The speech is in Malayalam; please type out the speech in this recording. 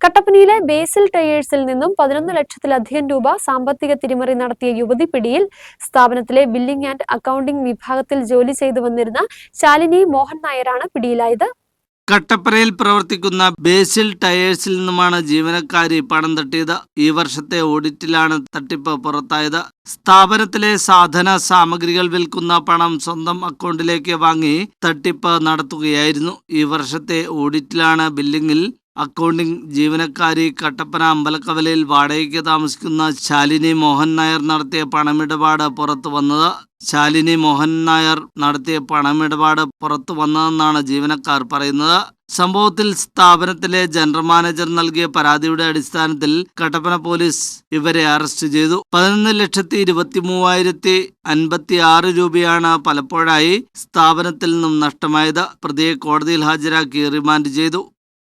കട്ടപ്പനയിലെ ബേസിൽ ടയേഴ്സിൽ നിന്നും പതിനൊന്ന് ലക്ഷത്തിലധികം രൂപ സാമ്പത്തിക തിരിമറി നടത്തിയ യുവതി പിടിയിൽ സ്ഥാപനത്തിലെ ബില്ലിംഗ് ആൻഡ് അക്കൗണ്ടിംഗ് വിഭാഗത്തിൽ ജോലി ചെയ്തു വന്നിരുന്ന ശാലിനി മോഹൻ നായരാണ് പിടിയിലായത്. കട്ടപ്പനയിൽ പ്രവർത്തിക്കുന്ന ബേസിൽ ടയേഴ്സിൽ നിന്നുമാണ് ജീവനക്കാരി പണം തട്ടിയത്. ഈ വർഷത്തെ ഓഡിറ്റിലാണ് തട്ടിപ്പ് പുറത്തായത്. സ്ഥാപനത്തിലെ സാധന സാമഗ്രികൾ വിൽക്കുന്ന പണം സ്വന്തം അക്കൗണ്ടിലേക്ക് വാങ്ങി തട്ടിപ്പ് നടത്തുകയായിരുന്നു. ഈ വർഷത്തെ ഓഡിറ്റിലാണ് ബില്ലിംഗിൽ അക്കൗണ്ടിംഗ് ജീവനക്കാരി കട്ടപ്പന അമ്പലക്കവലയിൽ വാടകയ്ക്ക് താമസിക്കുന്ന ശാലിനി മോഹൻ നായർ നടത്തിയ പണമിടപാട് പുറത്തു വന്നത്. ശാലിനി മോഹൻ നായർ നടത്തിയ പണമിടപാട് പുറത്തു വന്നതെന്നാണ് ജീവനക്കാർ പറയുന്നത്. സംഭവത്തിൽ സ്ഥാപനത്തിലെ ജനറൽ മാനേജർ നൽകിയ പരാതിയുടെ അടിസ്ഥാനത്തിൽ കട്ടപ്പന പോലീസ് ഇവരെ അറസ്റ്റ് ചെയ്തു. പതിനൊന്ന് ലക്ഷത്തി ഇരുപത്തി മൂവായിരത്തി അൻപത്തി ആറ് രൂപയാണ് പലപ്പോഴായി സ്ഥാപനത്തിൽ നിന്നും നഷ്ടമായത്. പ്രതിയെ കോടതിയിൽ ഹാജരാക്കി റിമാൻഡ് ചെയ്തു.